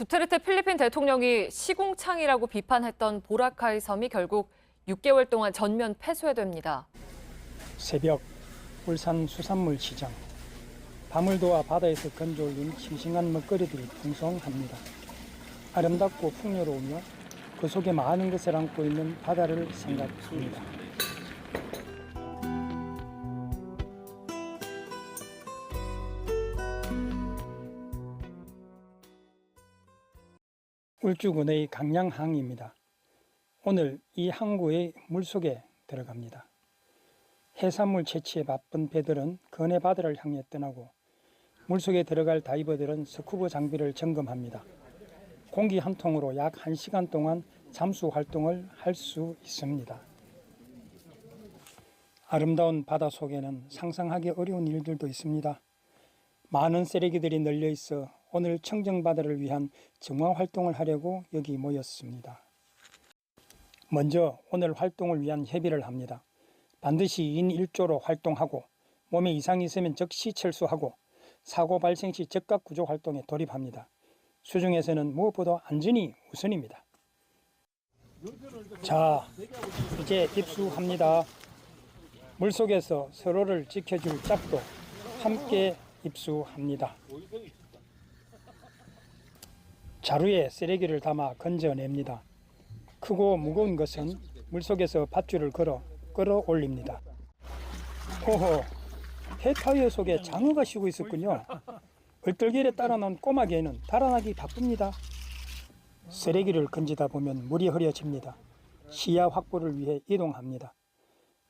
두테르테 필리핀 대통령이 시궁창이라고 비판했던 보라카이 섬이 결국 6개월 동안 전면 폐쇄됩니다. 새벽 울산 수산물 시장 밤을 도와 바다에서 건져 올린 싱싱한 먹거리들이 풍성합니다. 아름답고 풍요로우며 그 속에 많은 것을 안고 있는 바다를 생각합니다. 울주군의 강양항입니다. 오늘 이 항구의 물속에 들어갑니다. 해산물 채취에 바쁜 배들은 근해 바다를 향해 떠나고 물속에 들어갈 다이버들은 스쿠버 장비를 점검합니다. 공기 한 통으로 약 1시간 동안 잠수 활동을 할 수 있습니다. 아름다운 바다 속에는 상상하기 어려운 일들도 있습니다. 많은 쓰레기들이 널려 있어 오늘 청정바다를 위한 정화 활동을 하려고 여기 모였습니다. 먼저 오늘 활동을 위한 협의를 합니다. 반드시 2인 1조로 활동하고 몸에 이상이 있으면 즉시 철수하고 사고 발생 시 즉각 구조 활동에 돌입합니다. 수중에서는 무엇보다 안전이 우선입니다. 자, 이제 입수합니다. 물속에서 서로를 지켜줄 짝도 함께 입수합니다. 자루에 쓰레기를 담아 건져냅니다. 크고 무거운 것은 물속에서 밧줄을 걸어 끌어올립니다. 호호, 폐타이어 속에 장어가 쉬고 있었군요. 얼떨결에 따라 나온 꼬마 개는 달아나기 바쁩니다. 쓰레기를 건지다 보면 물이 흐려집니다. 시야 확보를 위해 이동합니다.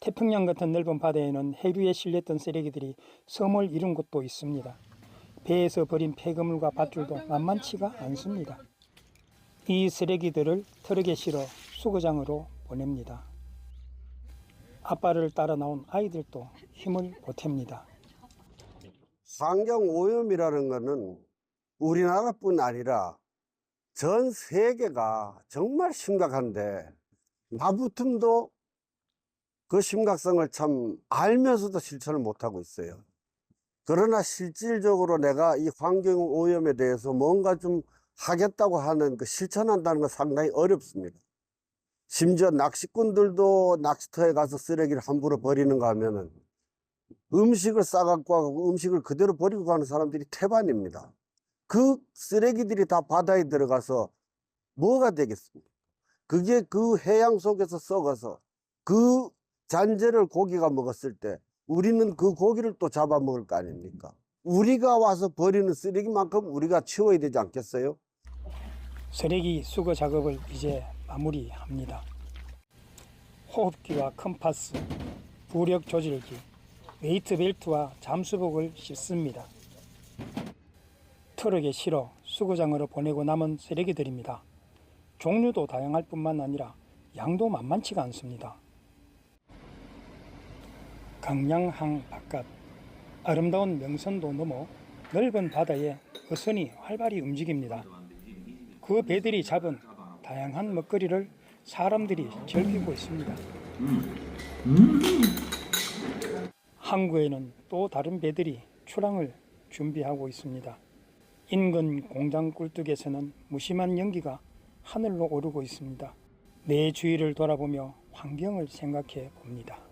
태평양 같은 넓은 바다에는 해류에 실렸던 쓰레기들이 섬을 이룬 곳도 있습니다. 배에서 버린 폐기물과 밧줄도 만만치가 않습니다. 이 쓰레기들을 트럭에 실어 수거장으로 보냅니다. 아빠를 따라 나온 아이들도 힘을 보탭니다. 환경 오염이라는 것은 우리나라뿐 아니라 전 세계가 정말 심각한데 나부tum도 그 심각성을 참 알면서도 실천을 못하고 있어요. 그러나 실질적으로 내가 이 환경 오염에 대해서 뭔가 좀 하겠다고 하는 그 실천한다는 건 상당히 어렵습니다. 심지어 낚시꾼들도 낚시터에 가서 쓰레기를 함부로 버리는가 하면은 음식을 싸갖고 하고 음식을 그대로 버리고 가는 사람들이 태반입니다. 그 쓰레기들이 다 바다에 들어가서 뭐가 되겠습니까? 그게 그 해양 속에서 썩어서 그 잔재를 고기가 먹었을 때 우리는 그 고기를 또 잡아먹을 거 아닙니까? 우리가 와서 버리는 쓰레기만큼 우리가 치워야 되지 않겠어요? 쓰레기 수거 작업을 이제 마무리합니다. 호흡기와 컴파스, 부력 조절기, 웨이트 벨트와 잠수복을 씻습니다. 트럭에 실어 수거장으로 보내고 남은 쓰레기들입니다. 종류도 다양할 뿐만 아니라 양도 만만치가 않습니다. 강양항 바깥 아름다운 명선도 넘어 넓은 바다에 어선이 활발히 움직입니다. 그 배들이 잡은 다양한 먹거리를 사람들이 즐기고 있습니다. 항구에는 또 다른 배들이 출항을 준비하고 있습니다. 인근 공장 굴뚝에서는 무심한 연기가 하늘로 오르고 있습니다. 내 주위를 돌아보며 환경을 생각해 봅니다.